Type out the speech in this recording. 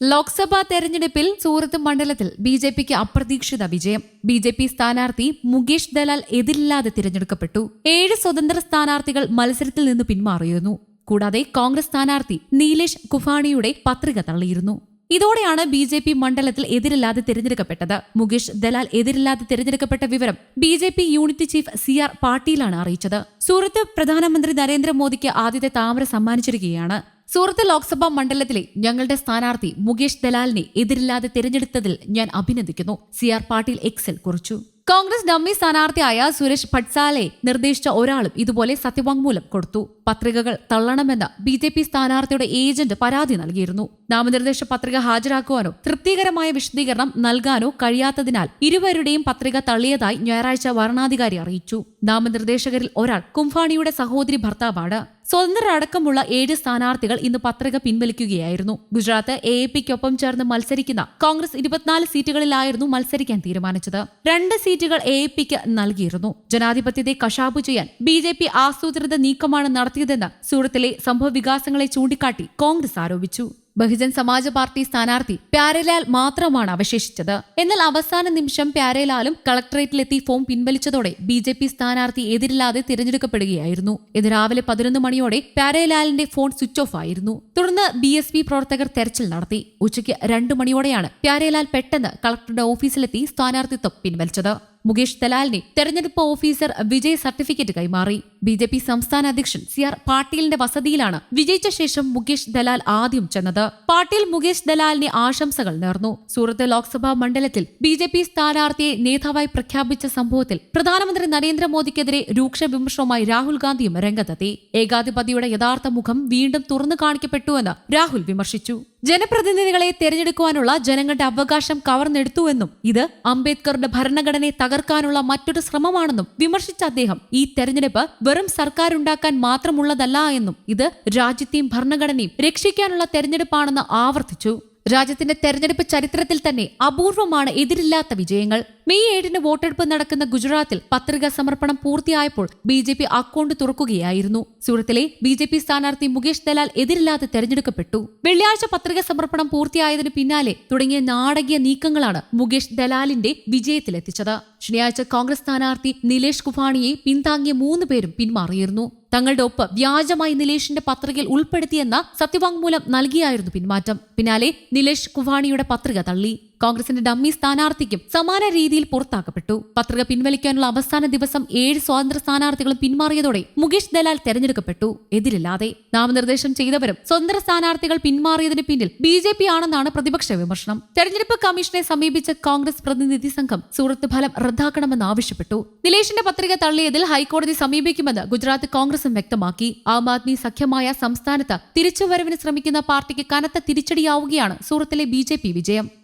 ലോക്സഭാ തെരഞ്ഞെടുപ്പിൽ സൂറത്ത് മണ്ഡലത്തിൽ B J പിക്ക് അപ്രതീക്ഷിത വിജയം. ബി ജെ പി സ്ഥാനാർത്ഥി മുകേഷ് ദലാൽ എതിരില്ലാതെ തിരഞ്ഞെടുക്കപ്പെട്ടു. ഏഴ് സ്വതന്ത്ര സ്ഥാനാർത്ഥികൾ മത്സരത്തിൽ നിന്ന് പിന്മാറിയിരുന്നു. കൂടാതെ കോൺഗ്രസ് സ്ഥാനാർത്ഥി നീലേഷ് കുഫാണിയുടെ പത്രിക തള്ളിയിരുന്നു. ഇതോടെയാണ് ബി ജെ പി മണ്ഡലത്തിൽ എതിരില്ലാതെ തിരഞ്ഞെടുക്കപ്പെട്ടത്. മുകേഷ് ദലാൽ എതിരില്ലാതെ തിരഞ്ഞെടുക്കപ്പെട്ട വിവരം B J P unit chief C R പാട്ടീലാണ് അറിയിച്ചത്. സൂറത്ത് പ്രധാനമന്ത്രി നരേന്ദ്രമോദിക്ക് ആദ്യത്തെ താമര സമ്മാനിച്ചിരിക്കുകയാണ്. സൂറത്ത് ലോക്സഭാ മണ്ഡലത്തിലെ ഞങ്ങളുടെ സ്ഥാനാർത്ഥി മുകേഷ് ദലാലിനെ എതിരില്ലാതെ തിരഞ്ഞെടുത്തതിൽ ഞാൻ അഭിനന്ദിക്കുന്നു. സി ആർ പാട്ടീൽ എക്സൽ കുറിച്ചു. കോൺഗ്രസ് ഡമ്മി സ്ഥാനാർത്ഥിയായ സുരേഷ് ഭട്സാലെ നിർദ്ദേശിച്ച ഒരാളും ഇതുപോലെ സത്യവാങ്മൂലം കൊടുത്തു. പത്രികകൾ തള്ളണമെന്ന് ബി ജെ പി സ്ഥാനാർത്ഥിയുടെ ഏജന്റ് പരാതി നൽകിയിരുന്നു. നാമനിർദ്ദേശ പത്രിക ഹാജരാക്കുവാനോ തൃപ്തികരമായ വിശദീകരണം നൽകാനോ കഴിയാത്തതിനാൽ ഇരുവരുടെയും പത്രിക തള്ളിയതായി ഞായറാഴ്ച വരണാധികാരി അറിയിച്ചു. നാമനിർദ്ദേശകരിൽ ഒരാൾ കുംഫാണിയുടെ സഹോദരി ഭർത്താവാണ്. സ്വതന്ത്രരടക്കമുള്ള ഏഴ് സ്ഥാനാർത്ഥികൾ ഇന്ന് പത്രിക പിൻവലിക്കുകയായിരുന്നു. ഗുജറാത്ത് എ എ പിക്കൊപ്പം ചേർന്ന് മത്സരിക്കുന്ന കോൺഗ്രസ് ഇരുപത്തിനാല് സീറ്റുകളിലായിരുന്നു മത്സരിക്കാൻ തീരുമാനിച്ചത്. രണ്ട് സീറ്റുകൾ എ എ പിക്ക് നൽകിയിരുന്നു. ജനാധിപത്യത്തെ കശാബു ചെയ്യാൻ ബി ജെ പി ആസൂത്രിത നീക്കമാണ് നടത്തിയതെന്ന് സൂറത്തിലെ സംഭവ വികാസങ്ങളെ ചൂണ്ടിക്കാട്ടി കോൺഗ്രസ് ആരോപിച്ചു. ബഹുജൻ സമാജ് പാർട്ടി സ്ഥാനാർത്ഥി പ്യാരലാൽ മാത്രമാണ് അവശേഷിച്ചത്. എന്നാൽ അവസാന നിമിഷം പ്യാരലാലും കളക്ടറേറ്റിലെത്തി ഫോം പിൻവലിച്ചതോടെ ബി ജെ പി സ്ഥാനാർത്ഥി എതിരില്ലാതെ തിരഞ്ഞെടുക്കപ്പെടുകയായിരുന്നു. ഇത് രാവിലെ പതിനൊന്ന് മണിയോടെ പ്യാരലാലിന്റെ ഫോൺ സ്വിച്ച് ഓഫ് ആയിരുന്നു. തുടർന്ന് ബി എസ് പി പ്രവർത്തകർ തെരച്ചിൽ നടത്തി. ഉച്ചയ്ക്ക് രണ്ടു മണിയോടെയാണ് പ്യാരലാൽ പെട്ടെന്ന് കളക്ടറുടെ ഓഫീസിലെത്തി സ്ഥാനാർത്ഥിത്വം പിൻവലിച്ചത്. മുകേഷ് ദലാലിനെ തെരഞ്ഞെടുപ്പ് ഓഫീസർ വിജയ് സർട്ടിഫിക്കറ്റ് കൈമാറി. ബി ജെ പി സംസ്ഥാന അധ്യക്ഷൻ സി ആർ പാട്ടീലിന്റെ വസതിയിലാണ് വിജയിച്ച ശേഷം മുകേഷ് ദലാൽ ആദ്യം ചെന്നത്. പാട്ടീൽ മുകേഷ് ദലാലിനെ ആശംസകൾ നേർന്നു. സൂറത്ത് ലോക്സഭാ മണ്ഡലത്തിൽ ബി ജെ പി സ്ഥാനാർത്ഥിയെ നേതാവായി പ്രഖ്യാപിച്ച സംഭവത്തിൽ പ്രധാനമന്ത്രി നരേന്ദ്രമോദിക്കെതിരെ രൂക്ഷ വിമർശനവുമായി രാഹുൽ ഗാന്ധിയും രംഗത്തെത്തി. ഏകാധിപതിയുടെ യഥാർത്ഥ മുഖം വീണ്ടും തുറന്നു കാണിക്കപ്പെട്ടുവെന്ന് രാഹുൽ വിമർശിച്ചു. ജനപ്രതിനിധികളെ തെരഞ്ഞെടുക്കുവാനുള്ള ജനങ്ങളുടെ അവകാശം കവർന്നെടുത്തുവെന്നും ഇത് അംബേദ്കറുടെ ഭരണഘടനയെ തകർക്കാനുള്ള മറ്റൊരു ശ്രമമാണെന്നും വിമർശിച്ച അദ്ദേഹം ഈ തെരഞ്ഞെടുപ്പ് വെറും സർക്കാരുണ്ടാക്കാൻ മാത്രമുള്ളതല്ല എന്നും ഇത് രാജ്യത്തെയും ഭരണഘടനയും രക്ഷിക്കാനുള്ള തെരഞ്ഞെടുപ്പാണെന്ന് ആവർത്തിച്ചു. രാജ്യത്തിന്റെ തെരഞ്ഞെടുപ്പ് ചരിത്രത്തിൽ തന്നെ അപൂർവമാണ് എതിരില്ലാത്ത വിജയങ്ങൾ. മെയ് ഏഴിന് വോട്ടെടുപ്പ് നടക്കുന്ന ഗുജറാത്തിൽ പത്രികാ സമർപ്പണം പൂർത്തിയായപ്പോൾ ബി ജെ പി അക്കൗണ്ട് തുറക്കുകയായിരുന്നു. സൂറത്തിലെ ബി ജെ പി സ്ഥാനാർത്ഥി മുകേഷ് ദലാൽ എതിരില്ലാതെ തെരഞ്ഞെടുക്കപ്പെട്ടു. വെള്ളിയാഴ്ച പത്രിക സമർപ്പണം പൂർത്തിയായതിനു പിന്നാലെ തുടങ്ങിയ നാടകീയ നീക്കങ്ങളാണ് മുകേഷ് ദലാലിന്റെ വിജയത്തിലെത്തിച്ചത്. ശനിയാഴ്ച കോൺഗ്രസ് സ്ഥാനാർത്ഥി നിലേഷ് കുഫാണിയെ പിന്താങ്ങിയ മൂന്ന് പേരും പിന്മാറിയിരുന്നു. തങ്ങളുടെ ഒപ്പ് വ്യാജമായി നിലേഷിന്റെ പത്രികയിൽ ഉൾപ്പെടുത്തിയെന്ന സത്യവാങ്മൂലം നൽകിയായിരുന്നു പിന്മാറ്റം പിന്നാലെ നിലേഷ് കുവാണിയുടെ പത്രിക തള്ളി. കോൺഗ്രസിന്റെ ഡമ്മി സ്ഥാനാർത്ഥിക്കും സമാന രീതിയിൽ പുറത്താക്കപ്പെട്ടു. പത്രിക പിൻവലിക്കാനുള്ള അവസാന ദിവസം ഏഴ് സ്വാതന്ത്ര്യ സ്ഥാനാർത്ഥികളും പിന്മാറിയതോടെ മുകേഷ് ദലാൽ തെരഞ്ഞെടുക്കപ്പെട്ടു. എതിരില്ലാതെ നാമനിർദ്ദേശം ചെയ്തവരും സ്വതന്ത്ര സ്ഥാനാർത്ഥികൾ പിന്മാറിയതിന് പിന്നിൽ ബി ജെ പി ആണെന്നാണ് പ്രതിപക്ഷ വിമർശനം. തെരഞ്ഞെടുപ്പ് കമ്മീഷനെ സമീപിച്ച കോൺഗ്രസ് പ്രതിനിധി സംഘം സൂറത്ത് ഫലം റദ്ദാക്കണമെന്ന് ആവശ്യപ്പെട്ടു. നിലേഷിന്റെ പത്രിക തള്ളിയതിൽ ഹൈക്കോടതി സമീപിക്കുമെന്ന് ഗുജറാത്ത് കോൺഗ്രസും വ്യക്തമാക്കി. ആം ആദ്മി സഖ്യമായ സംസ്ഥാനത്ത് തിരിച്ചുവരവിന് ശ്രമിക്കുന്ന പാർട്ടിക്ക് കനത്ത തിരിച്ചടിയാവുകയാണ് സൂറത്തിലെ ബി വിജയം.